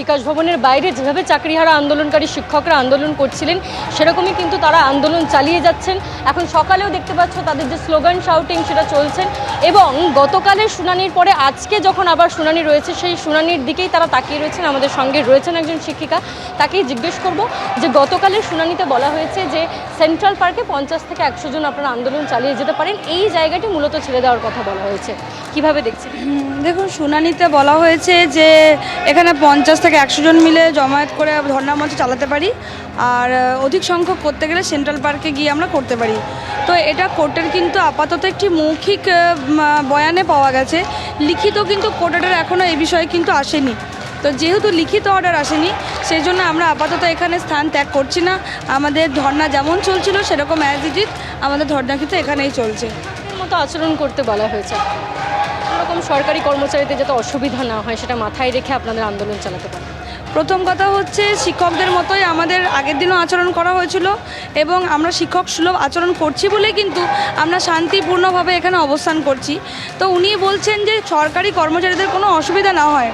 বিকাশ ভবনের বাইরে যেভাবে চাকরিহারা আন্দোলনকারী শিক্ষকরা আন্দোলন করছিলেন, সেরকমই কিন্তু তারা আন্দোলন চালিয়ে যাচ্ছেন। এখন সকালেও দেখতে পাচ্ছ তাদের যে স্লোগান শাউটিং সেটা চলছেন এবং গতকালের শুনানির পরে আজকে যখন আবার শুনানি রয়েছে, সেই শুনানির দিকেই তারা তাকিয়ে রয়েছেন। আমাদের সঙ্গে রয়েছেন একজন শিক্ষিকা, তাকেই জিজ্ঞেস করব যে গতকালের শুনানিতে বলা হয়েছে যে সেন্ট্রাল পার্কে পঞ্চাশ থেকে একশো জন আপনারা আন্দোলন চালিয়ে যেতে পারেন। এই জায়গাটি মূলত ছেড়ে দেওয়ার কথা বলা হয়েছে। কীভাবে দেখছেন? দেখুন, শুনানিতে বলা হয়েছে যে এখানে পঞ্চাশ থেকে একশো জন মিলে জমায়েত করে ধর্ণা মঞ্চ চালাতে পারি। আর অধিক সংখ্যক করতে গেলে সেন্ট্রাল পার্কে গিয়ে আমরা করতে পারি। তো এটা কোর্টের কিন্তু আপাতত একটি মৌখিক বয়ানে পাওয়া গেছে। লিখিত কিন্তু কোর্টের এখনও এই বিষয়ে কিন্তু আসেনি। তো যেহেতু লিখিত অর্ডার আসেনি, সেই জন্য আমরা আপাতত এখানে স্থান ত্যাগ করছি না। আমাদের ধর্না যেমন চলছিল সেরকম অ্যাজ ইট আমাদের ধর্না কিন্তু এখানেই চলছে। মতো আচরণ করতে বলা হয়েছে। এরকম সরকারি কর্মচারীদের যাতে অসুবিধা না হয় সেটা মাথায় রেখে আপনাদের আন্দোলন চালাতে পারেন। প্রথম কথা হচ্ছে শিক্ষকদের মতোই আমাদের আগের দিনও আচরণ করা হয়েছিল এবং আমরা শিক্ষক সুলভ আচরণ করছি বলেই কিন্তু আমরা শান্তিপূর্ণভাবে এখানে অবস্থান করছি। তো উনি বলছেন যে সরকারি কর্মচারীদের কোনো অসুবিধা না হয়।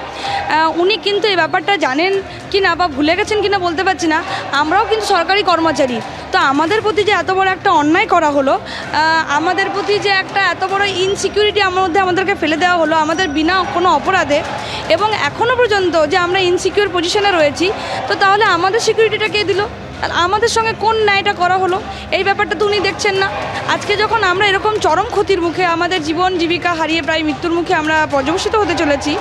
উনি কিন্তু এই ব্যাপারটা জানেন কি না বা ভুলে গেছেন কি না বলতে পারছি না। আমরাও কিন্তু সরকারি কর্মচারী। তো আমাদের প্রতি যে এত বড় একটা অন্যায় করা হলো আমাদের প্রতি যে একটা এত বড় ইনসিকিউরিটি আমার মধ্যে আমাদেরকে ফেলে দেওয়া হলো, আমাদের বিনা কোনো অপরাধে এবং এখনও পর্যন্ত যে আমরা ইনসিকিউর পজিশনে রয়েছি, তো তাহলে আমাদের সিকিউরিটিটা কে দিল? আমাদের সঙ্গে কোন ন্যায়টা করা হলো? এই ব্যাপারটা তো উনি দেখছেন না। আজকে যখন আমরা এরকম চরম ক্ষতির মুখে আমাদের জীবন জীবিকা হারিয়ে প্রায় মৃত্যুর মুখে আমরা পর্যবসিত হতে চলেছি,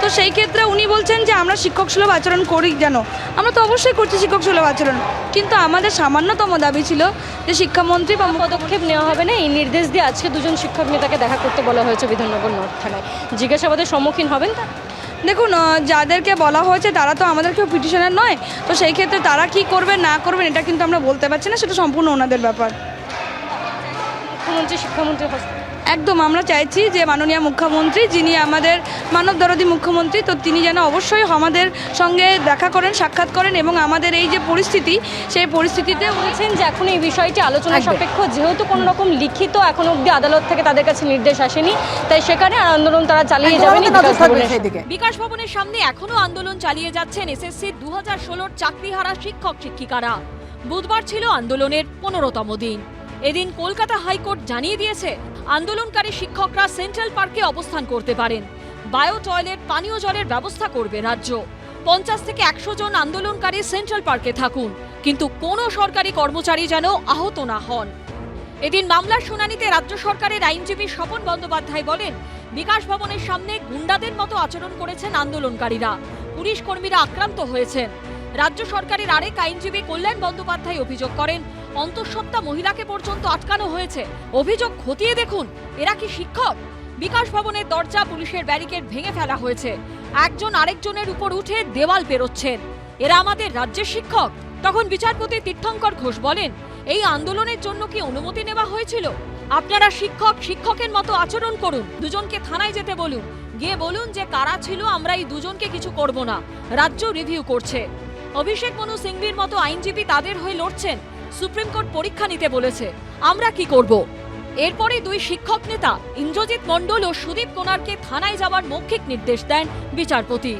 তো সেই ক্ষেত্রে উনি বলছেন যে আমরা শিক্ষক সুলভ আচরণ করি যেন আমরা তো অবশ্যই করছি শিক্ষক সুলভ আচরণ। কিন্তু আমাদের সামান্যতম দাবি ছিল যে শিক্ষামন্ত্রী বা পদক্ষেপ নেওয়া হবে না। এই নির্দেশ দিয়ে আজকে দুজন শিক্ষক নেতাকে দেখা করতে বলা হয়েছে বিধাননগর নর্থ থানায়। জিজ্ঞাসাবাদের সম্মুখীন হবেন তা? দেখুন যাদেরকে বলা হয়েছে তারা তো আমাদের কেউ পিটিশনের নয়, তো সেই ক্ষেত্রে তারা কি করবে, না করবেন এটা কিন্তু আমরা বলতে পারছি না, সেটা সম্পূর্ণ ওনাদের ব্যাপার। মুখ্যমন্ত্রী শিক্ষামন্ত্রী একদম আমরা চাইছি যে মাননীয় মুখ্যমন্ত্রী যিনি আমাদের মানব দরদি মুখ্যমন্ত্রী তো তিনি যেন অবশ্যই আমাদের সঙ্গে দেখা করেন সাক্ষাৎ করেন এবং আমাদের এই যে পরিস্থিতি সেই পরিস্থিতিতে বলছেন যে এখন এই বিষয়টি আলোচনা সাপেক্ষ যেহেতু কোনো রকম লিখিত এখন অব্দি আদালত থেকে তাদের কাছে নির্দেশ আসেনি তাই সেখানে আর আন্দোলন তারা চালিয়ে যাবেন বিকাশ ভবনের সামনে এখনও আন্দোলন চালিয়ে যাচ্ছেন এসএসসি দু হাজার ষোলোর চাকরিহারা শিক্ষক শিক্ষিকারা। বুধবার ছিল আন্দোলনের পনেরোতম দিন। এদিন কলকাতা হাইকোর্ট জানিয়ে দিয়েছে আন্দোলনকারী শিক্ষকরা সেন্ট্রাল পার্কে অবস্থান করতে পারেন। বায়ো টয়লেট, পানীয় জলের ব্যবস্থা করবে রাজ্য। পঞ্চাশ থেকে একশো জন আন্দোলনকারী সেন্ট্রাল পার্কে থাকুন, কিন্তু কোনো সরকারি কর্মচারী যেন আহত না হন। এদিন মামলার শুনানিতে রাজ্য সরকারের আইনজীবী স্বপন বন্দ্যোপাধ্যায় বলেন, বিকাশ ভবনের সামনে গুন্ডাদের মতো আচরণ করেছেন আন্দোলনকারীরা। পুলিশ কর্মীরা আক্রান্ত হয়েছেন। রাজ্য সরকারের আরেক আইনজীবী কল্যাণ বন্দ্যোপাধ্যায় অভিযোগ করেন অন্তঃসত্ত্বা মহিলাকে পর্যন্ত আটকানো হয়েছে। অভিযোগ খতিয়ে দেখুন, এরা কি শিক্ষক? বিকাশ ভবনের দরজা পুলিশের ব্যারিকেড ভেঙে ফেলা হয়েছে। একজন আরেকজনের উপর উঠে দেওয়াল পেরোচ্ছেন। এরা আমাদের রাজ্যের শিক্ষক। তখন বিচারপতি তীর্থঙ্কর ঘোষ বলেন, এই আন্দোলনের জন্য কি অনুমতি নেওয়া হয়েছিল? আপনারা শিক্ষক, শিক্ষকের মতো আচরণ করুন। দুজনকে থানায় যেতে বলুন। গিয়ে বলুন যে কারা ছিল, আমরা এই দুজনকে কিছু করব না। রাজ্য রিভিউ করছে। অভিষেক মনু সিংভির মতো আইনজীবী তাদের হয়ে লড়ছেন। সুপ্রিম কোর্ট পরীক্ষা নিতে বলেছে। আমরা কি করব? এরপরে দুই শিক্ষক নেতা, ইন্দ্রজিৎ মণ্ডল ও সুদীপ কোনারকে থানায় যাওয়ার মৌখিক নির্দেশ দেন বিচারপতি।